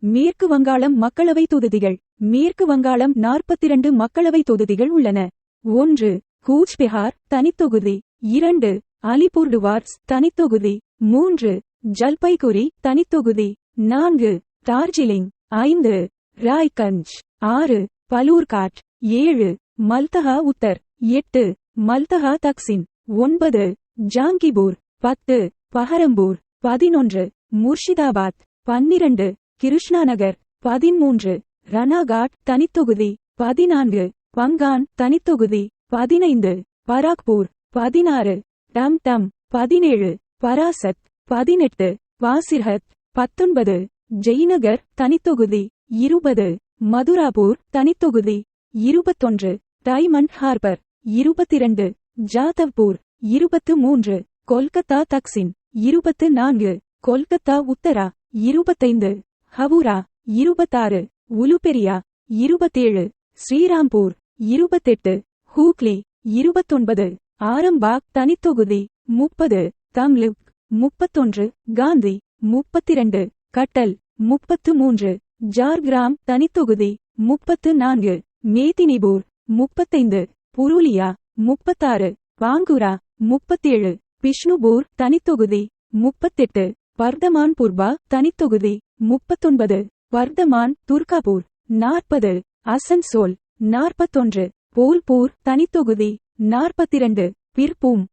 மேற்கு வங்காளம் மக்களவை தொகுதிகள். மேற்கு வங்காளம் நாற்பத்திரண்டு மக்களவை தொகுதிகள் உள்ளன. ஒன்று கூச்பெஹார் தனித்தொகுதி. இரண்டு அலிபுர்டுவார்ஸ் தனித்தொகுதி. மூன்று ஜல்பைகுரி தனித்தொகுதி. நான்கு டார்ஜிலிங். ஐந்து ராய்கஞ்ச். ஆறு பலூர்காட். ஏழு மல்தஹா உத்தர். எட்டு மல்தஹா தக்சின். ஒன்பது ஜாங்கிபூர். பத்து பஹரம்பூர். பதினொன்று முர்ஷிதாபாத். பன்னிரண்டு கிருஷ்ணாநகர் பதிமூன்று ரனாகாட் தனித்தொகுதி பதினான்கு பங்கான் தனித்தொகுதி பதினைந்து பராக்பூர் பதினாறு டம் டம் பதினேழு பராசத் பதினெட்டு வாசிர்ஹத் பத்தொன்பது ஜெய்நகர் தனித்தொகுதி இருபது மதுராபூர் தனித்தொகுதி இருபத்தொன்று டைமண்ட் ஹார்பர் இருபத்திரண்டு ஜாதவ்பூர் இருபத்து மூன்று கொல்கத்தா தக்சின் இருபத்து நான்கு கொல்கத்தா உத்தரா இருபத்தைந்து ஹவுரா இருபத்தாறு உலுபெரியா இருபத்தேழு ஸ்ரீராம்பூர் இருபத்தெட்டு ஹூக்லி இருபத்தொன்பது ஆரம்பாக் தனித்தொகுதி முப்பது தம்லுக் முப்பத்தொன்று காந்தி முப்பத்திரண்டு கட்டல் முப்பத்து மூன்று ஜார்கிராம் தனித்தொகுதி முப்பத்து நான்கு மேதினிபூர் முப்பத்தைந்து புருலியா முப்பத்தாறு பாங்குரா முப்பத்தேழு பிஷ்ணுபூர் தனித்தொகுதி முப்பத்தெட்டு பர்தமான்புர்பா தனித்தொகுதி முப்பத்தொன்பது வர்தமான் துர்காபூர் நாற்பது அசன்சோல் நாற்பத்தொன்று போல்பூர் தனித்தொகுதி நாற்பத்திரண்டு பிற்பூம்.